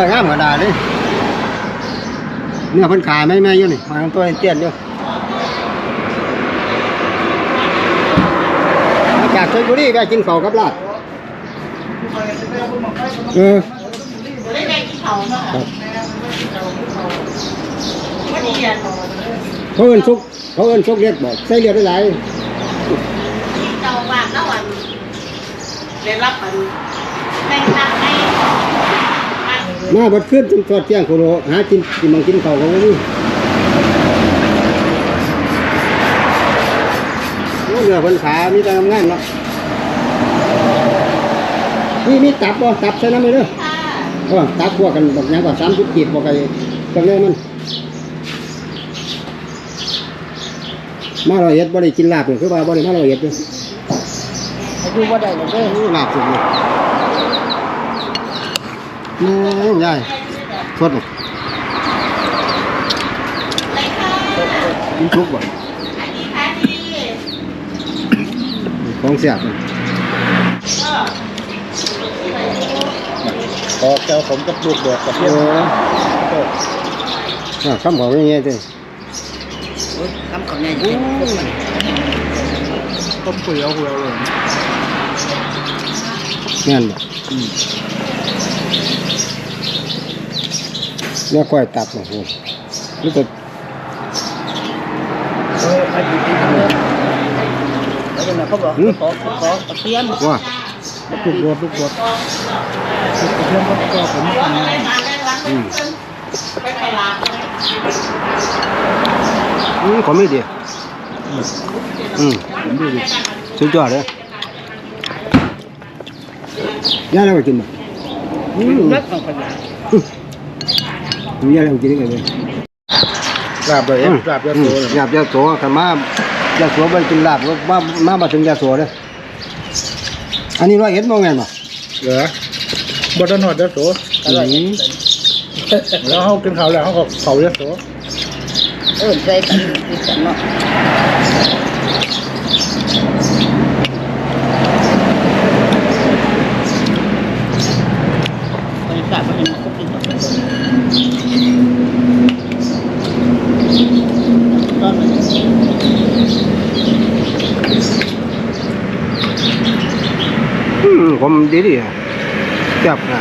องามกระดาษเลยเนื้อเพิ่นขายไม่แม่อยู่นี่มาทางตัวเตี้ยนอยู่มาจากชลบุรีไปกินข้าวกับลาบเออได้แม่กินเขาเนาะครับวันนี้อะเขาเอิ้นซุกเขาเอิ้นซุกเลือดบอกใส่เลือดได้หลายที่เจ้าบ้านแล้ววันได้รับอันแต่งตั้งให้อัน มาบัดขึ้นจนทอดเที่ยงโคโลหากินกินมังกินข้าวเขาบ่มีโอ้เนื้อเพิ่นขามีแต่งามๆเนาะนี่มีตับบ่ตับใส่น้ำเลยเด้อค่ะเออตับพวกกันบอกหยังก็สามสิบกีบบอกไอ้จังเลยมันมาเราเอ็ดบ่ได้กินลาบเลยคือว่าบ่ได้มาเราเอ็ดเลยอายุว่าได้เลยเด้อนี่ลาบสุดเลย อืมยายสดเลยเลยค่ะกินทุกบ่อันนี้ค่ะดีของเสียบเลยก็ขอแก้วผมกับลูกโดดกับเอเพื่อนออ่าคำบอกยังไงเด้อทำของใหญ่จริงต้มเปรี้ยวหัวเลยแม่นบ่ เนี่ยก้อยตับโอ้โหนี่ก็เออไอ้ดีดีเลยแล้วก็เขาบอกขอขอขอเตรียมว่าลูกโดดลูกโดดลูกเพื่อนก็ก็ผมทำงานอืมไปตลาดอืมของไม่ดีอืมผมดูดิสุดยอดเลยย่าเราไปกินบ่อืมรักของคนละ ย่าเราไปกินได้ไงเลยลาบเลยเอ็มลาบเยอะโตเลยลาบยาโสขันมายาโสไปกินลาบมามามาถึงยาโสเลยอันนี้ร้อยเอ็ดโมงแม่นบ่เหลือบ่ต้นหอดเยอะโตอืมแล้วเขากินข้าวแล้วเขาก็เขาเยอะโตเออใจกันอีกกันเนาะบรรยากาศมันยังครบอีกแบบตอนนี้ อืม ผมดีดีอะจับนะ